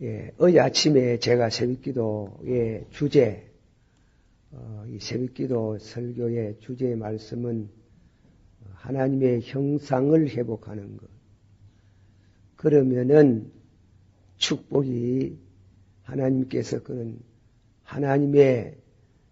예, 어제 아침에 제가 새벽기도의 주제, 어, 이 새벽기도 설교의 주제의 말씀은 하나님의 형상을 회복하는 것. 그러면은 축복이 하나님께서 그런 하나님의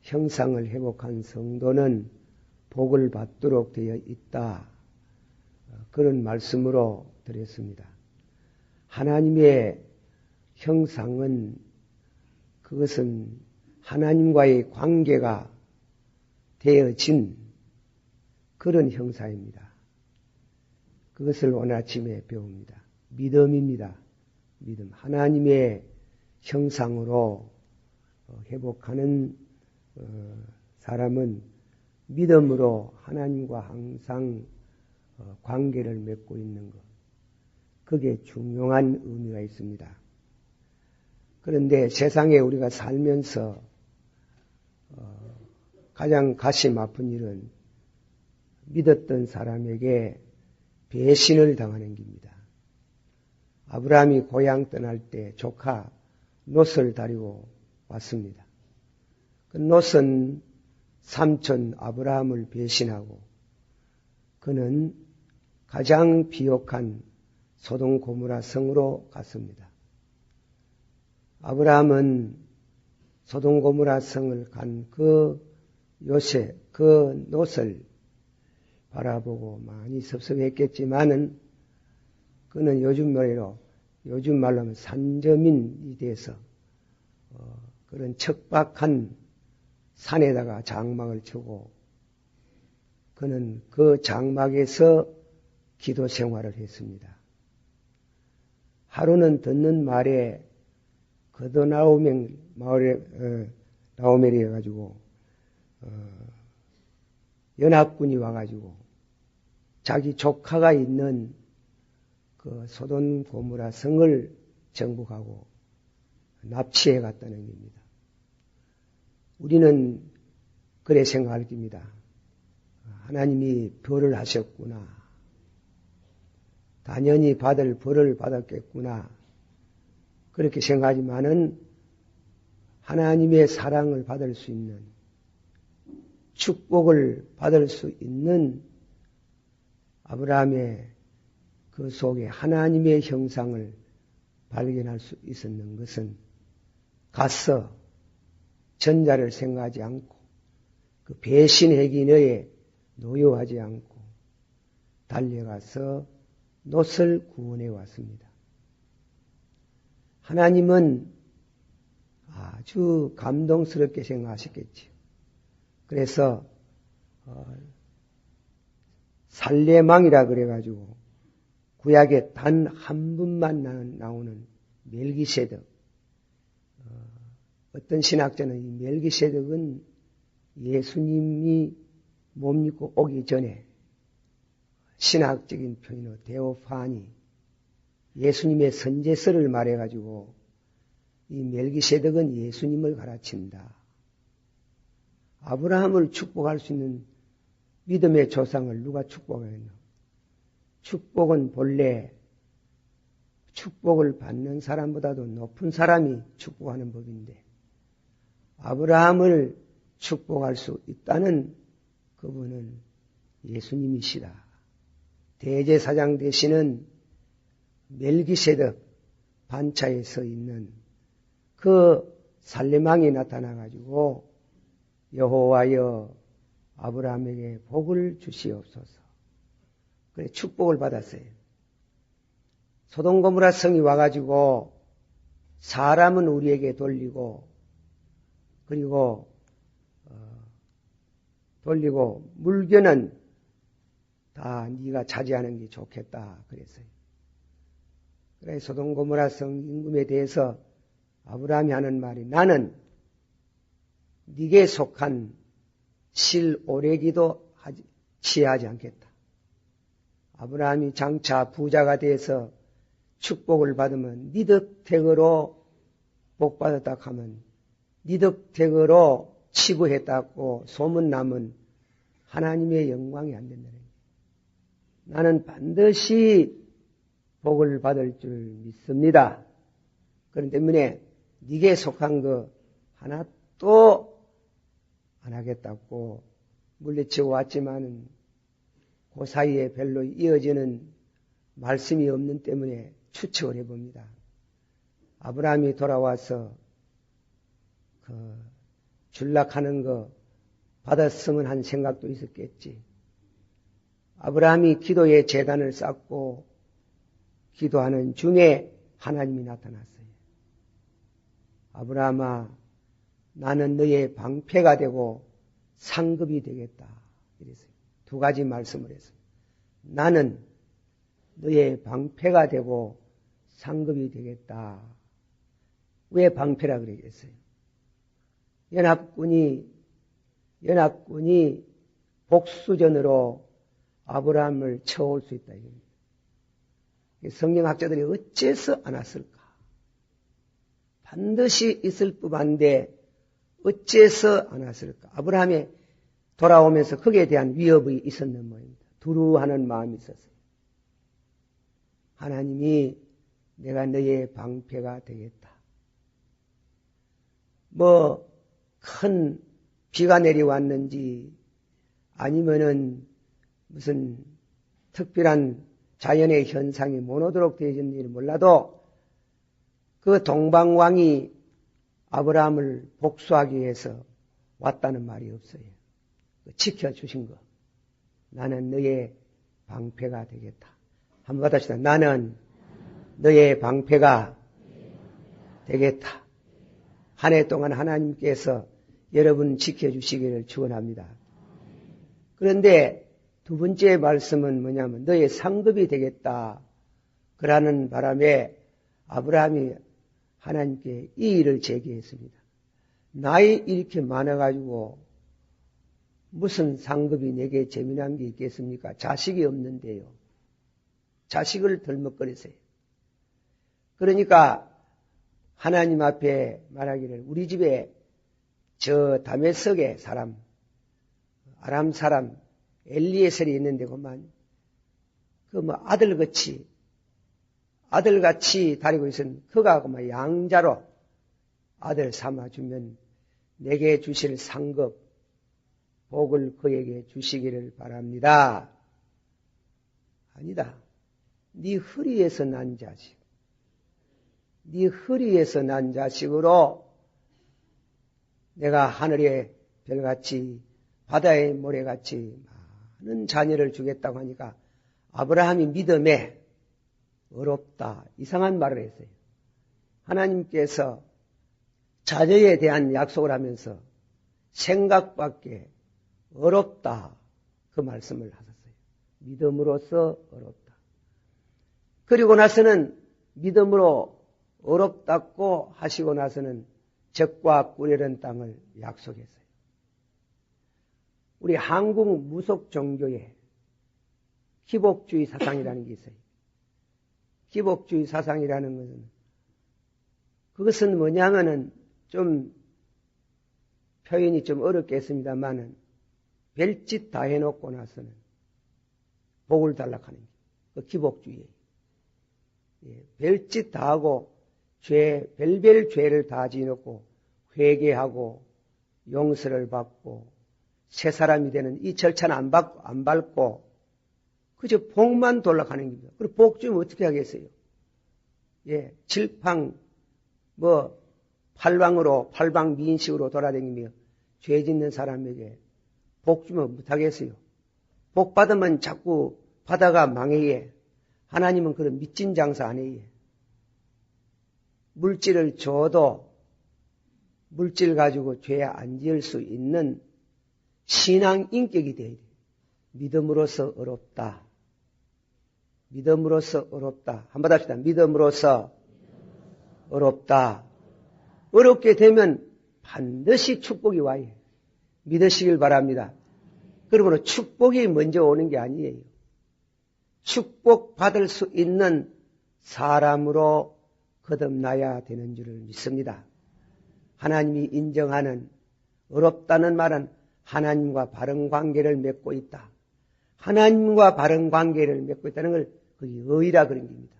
형상을 회복한 성도는 복을 받도록 되어 있다. 그런 말씀으로 드렸습니다. 하나님의 형상은 그것은 하나님과의 관계가 되어진 그런 형상입니다. 그것을 오늘 아침에 배웁니다. 믿음입니다. 믿음. 하나님의 형상으로 어, 회복하는 어, 사람은 믿음으로 하나님과 항상 어, 관계를 맺고 있는 것. 그게 중요한 의미가 있습니다. 그런데 세상에 우리가 살면서 어, 가장 가슴 아픈 일은 믿었던 사람에게 배신을 당하는 겁니다. 아브라함이 고향 떠날 때 조카 롯을 다리고 왔습니다. 그 롯은 삼촌 아브라함을 배신하고 그는 가장 비옥한 소동 고무라 성으로 갔습니다. 아브라함은 소동 고무라 성을 간 그 요새 그 롯을 바라보고 많이 섭섭했겠지만은 그는 요즘 말로 요즘 말로 하면 산점인이 돼서 어, 그런 척박한 산에다가 장막을 치고 그는 그 장막에서 기도 생활을 했습니다. 하루는 듣는 말에 그도 나오면 마을에 어, 나오멜이 해가지고 어, 연합군이 와가지고 자기 조카가 있는 그 소돈 고무라 성을 정복하고 납치해 갔다는 겁니다. 우리는 그래 생각할 겁니다. 하나님이 벌을 하셨구나. 단연히 받을 벌을 받았겠구나. 그렇게 생각하지만은 하나님의 사랑을 받을 수 있는 축복을 받을 수 있는 아브라함의 그 속에 하나님의 형상을 발견할 수 있었는 것은 가서 전자를 생각하지 않고 그 배신해기 너에 노여하지 않고 달려가서 놋을 구원해 왔습니다. 하나님은 아주 감동스럽게 생각하셨겠지요. 그래서 어, 살레망이라 그래가지고 구약에 단 한 분만 나오는 멜기세덕. 어, 떤 신학자는 이 멜기세덕은 예수님이 몸 믿고 오기 전에 신학적인 표현으로 데오파니 예수님의 선제서를 말해가지고 이 멜기세덕은 예수님을 가르친다. 아브라함을 축복할 수 있는 믿음의 조상을 누가 축복하겠노? 축복은 본래 축복을 받는 사람보다도 높은 사람이 축복하는 법인데 아브라함을 축복할 수 있다는 그분은 예수님이시다. 대제사장 되시는 멜기세덕 반차에 서 있는 그 살레망이 나타나 가지고 여호와여 아브라함에게 복을 주시옵소서. 그래 축복을 받았어요. 소동고무라 성이 와가지고 사람은 우리에게 돌리고 그리고 어, 돌리고 물견은 다 네가 차지하는 게 좋겠다 그랬어요. 그래 소동고무라 성 임금에 대해서 아브라함이 하는 말이 나는 네게 속한 실 오래기도 취하지 않겠다. 아브라함이 장차 부자가 돼서 축복을 받으면 니 덕택으로 복 받았다 하면 니 덕택으로 치부했다고 소문나면 하나님의 영광이 안 된다는 거예요. 나는 반드시 복을 받을 줄 믿습니다. 그런 때문에 네게 속한 거 하나 또 안 하겠다고 물리치고 왔지만은 그 사이에 별로 이어지는 말씀이 없는 때문에 추측을 해봅니다. 아브라함이 돌아와서 그 줄락하는 거 받았으면 한 생각도 있었겠지. 아브라함이 기도의 재단을 쌓고 기도하는 중에 하나님이 나타났어요. 아브라함아, 나는 너의 방패가 되고 상급이 되겠다. 이랬어요. 두 가지 말씀을 했어요. 나는 너의 방패가 되고 상급이 되겠다. 왜 방패라 그러겠어요? 연합군이 연합군이 복수전으로 아브라함을 쳐올 수 있다 이겁니다. 성경학자들이 어째서 안 왔을까? 반드시 있을 법한데 어째서 안 왔을까? 아브라함이 돌아오면서 거기에 대한 위협이 있었는 모양입니다. 두루하는 마음이 있었어요. 하나님이 내가 너의 방패가 되겠다. 뭐, 큰 비가 내려왔는지 아니면은 무슨 특별한 자연의 현상이 못 오도록 되어졌는지 몰라도 그 동방왕이 아브라함을 복수하기 위해서 왔다는 말이 없어요. 그 지켜주신 거. 나는 너의 방패가 되겠다. 한번 받아시다. 나는 너의 방패가 되겠다. 한 해 동안 하나님께서 여러분 지켜주시기를 축원합니다. 그런데 두 번째 말씀은 뭐냐면 너의 상급이 되겠다. 그라는 바람에 아브라함이 하나님께 이 일을 제기했습니다. 나이 이렇게 많아가지고 무슨 상급이 내게 재미난 게 있겠습니까? 자식이 없는데요. 자식을 덜먹거리세요. 그러니까 하나님 앞에 말하기를 우리 집에 저 다메석의 사람, 아람 사람 엘리에셀이 있는데 그만 그 뭐 아들같이 아들같이 다니고 있은 그가 그만 양자로 아들 삼아주면 내게 주실 상급 복을 그에게 주시기를 바랍니다. 아니다. 네 허리에서 난 자식. 네 허리에서 난 자식으로 내가 하늘의 별같이 바다의 모래같이 많은 자녀를 주겠다고 하니까 아브라함이 믿음에 어렵다. 이상한 말을 했어요. 하나님께서 자녀에 대한 약속을 하면서 생각밖에 어렵다. 그 말씀을 하셨어요. 믿음으로서 어렵다. 그리고 나서는 믿음으로 어렵다고 하시고 나서는 적과 꿀이라는 땅을 약속했어요. 우리 한국 무속 종교에 기복주의 사상이라는 게 있어요. 기복주의 사상이라는 것은 그것은 뭐냐면은 좀 표현이 좀 어렵겠습니다만은 별짓 다 해놓고 나서는 복을 달락하는 게그 기복주의예요. 예, 별짓 다 하고 죄, 별별 죄를 다 지어놓고 회개하고 용서를 받고 새 사람이 되는 이 절차는 안, 받고, 안 밟고 그저 복만 돌아가는 겁니다. 그리고 복 주면 어떻게 하겠어요? 예, 칠팡, 뭐, 팔방으로, 팔방 미인식으로 돌아다니며 죄 짓는 사람에게 복 주면 못하겠어요. 복 받으면 자꾸 바다가 망해. 하나님은 그런 미친 장사 안 해. 물질을 줘도 물질 가지고 죄 안 지을 수 있는 신앙 인격이 돼야 돼. 믿음으로서 어렵다. 믿음으로서 어렵다. 한번 합시다. 믿음으로서 어렵다. 어렵게 되면 반드시 축복이 와요. 믿으시길 바랍니다. 그러므로 축복이 먼저 오는 게 아니에요. 축복 받을 수 있는 사람으로 거듭나야 되는 줄을 믿습니다. 하나님이 인정하는 어렵다는 말은 하나님과 바른 관계를 맺고 있다. 하나님과 바른 관계를 맺고 있다는 걸 그게 의라 그런 겁니다.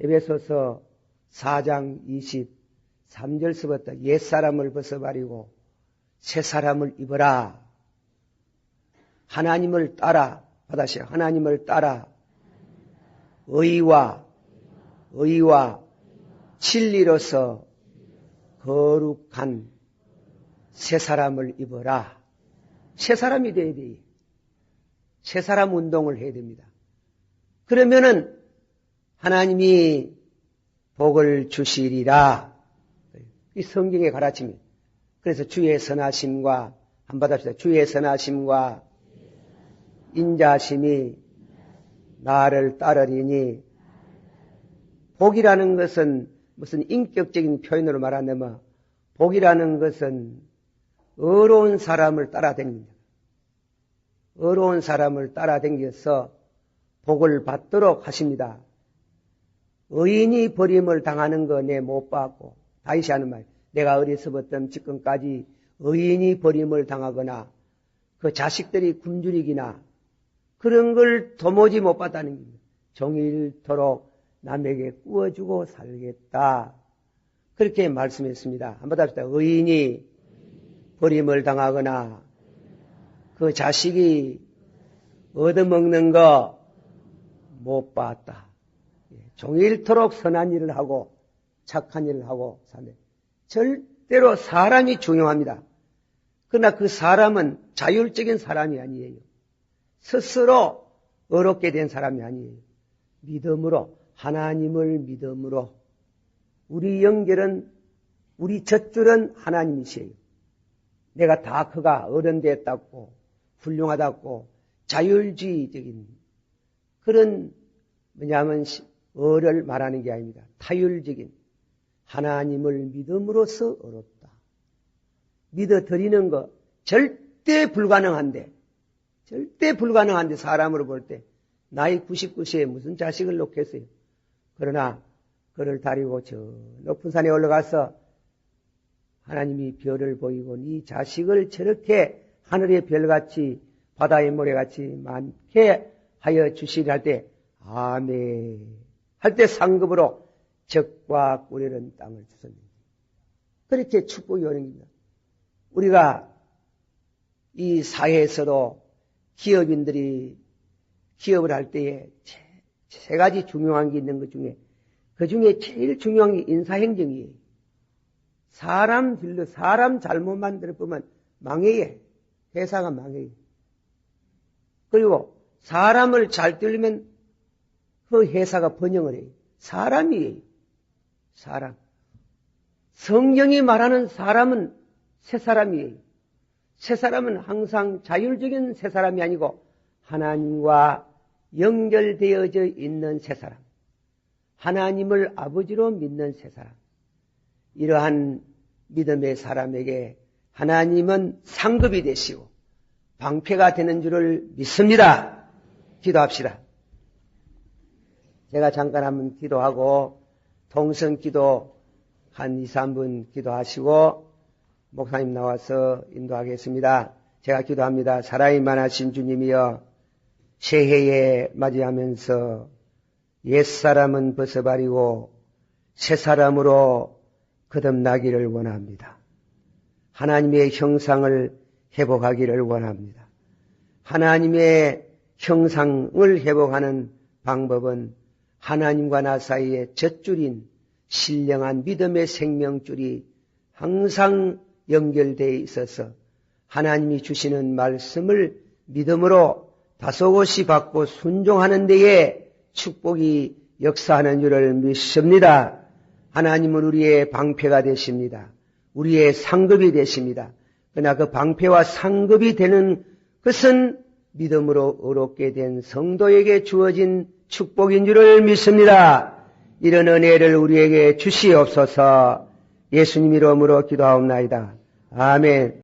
에베소서 4장 23절서부터 옛사람을 벗어버리고 새사람을 입어라. 하나님을 따라 받아시오. 하나님을 따라 의와 의와 진리로서 거룩한 새 사람을 입어라. 새 사람이 돼야 돼. 새 사람 운동을 해야 됩니다. 그러면은 하나님이 복을 주시리라. 이 성경의 가르침이. 그래서 주의 선하심과 한번 받합시다. 주의 선하심과 인자심이 나를 따르리니 복이라는 것은 무슨 인격적인 표현으로 말한다면 복이라는 것은 어려운 사람을 따라다닙니다. 어려운 사람을 따라다녀서 복을 받도록 하십니다. 의인이 버림을 당하는 거내못 받고 다시 하는 말 내가 어리서부터 지금까지 의인이 버림을 당하거나 그 자식들이 굶주리기나 그런 걸 도무지 못 봤다는 겁니다. 종일토록 남에게 구워주고 살겠다. 그렇게 말씀했습니다. 한번 합시다. 의인이 버림을 당하거나 그 자식이 얻어먹는 거 못 봤다. 예, 종일토록 선한 일을 하고 착한 일을 하고 사네. 절대로 사람이 중요합니다. 그러나 그 사람은 자율적인 사람이 아니에요. 스스로 어렵게 된 사람이 아니에요. 믿음으로 하나님을 믿음으로 우리 연결은 우리 젖줄은 하나님이시에요. 내가 다 그가 어른됐다고 훌륭하다고 자율주의적인 그런 뭐냐면 어를 말하는 게 아닙니다. 타율적인 하나님을 믿음으로써 어렵다. 믿어 드리는 거 절대 불가능한데 절대 불가능한데 사람으로 볼 때 나이 99세에 무슨 자식을 놓겠어요. 그러나 그를 다리고 저 높은 산에 올라가서 하나님이 별을 보이고 네 자식을 저렇게 하늘의 별같이 바다의 모래같이 많게 하여 주시리 할 때 아멘 할 때 상급으로 적과 꿀이는 땅을 주셨습니다. 그렇게 축복이 오는 겁니다. 우리가 이 사회에서도 기업인들이 기업을 할 때에 세 가지 중요한 게 있는 것 중에 그 중에 제일 중요한 게 인사행정이에요. 사람 들러 사람 잘못 만들어 보면 망해요. 회사가 망해요. 그리고 사람을 잘 들리면 그 회사가 번영을 해요. 사람이에요. 사람. 성경이 말하는 사람은 새 사람이에요. 새 사람은 항상 자율적인 새 사람이 아니고 하나님과 연결되어져 있는 새 사람. 하나님을 아버지로 믿는 새 사람. 이러한 믿음의 사람에게 하나님은 상급이 되시고 방패가 되는 줄을 믿습니다. 기도합시다. 제가 잠깐 한번 기도하고 동성 기도 한 2, 3분 기도하시고 목사님 나와서 인도하겠습니다. 제가 기도합니다. 많으신 주님이여 새해에 맞이하면서 옛사람은 벗어버리고 새사람으로 거듭나기를 원합니다. 하나님의 형상을 회복하기를 원합니다. 하나님의 형상을 회복하는 방법은 하나님과 나 사이에 젖줄인 신령한 믿음의 생명줄이 항상 연결되어 있어서 하나님이 주시는 말씀을 믿음으로 다소곳이 받고 순종하는 데에 축복이 역사하는 줄을 믿습니다. 하나님은 우리의 방패가 되십니다. 우리의 상급이 되십니다. 그러나 그 방패와 상급이 되는 것은 믿음으로 어렵게 된 성도에게 주어진 축복인 줄을 믿습니다. 이런 은혜를 우리에게 주시옵소서 예수님 이름으로 기도하옵나이다. 아멘.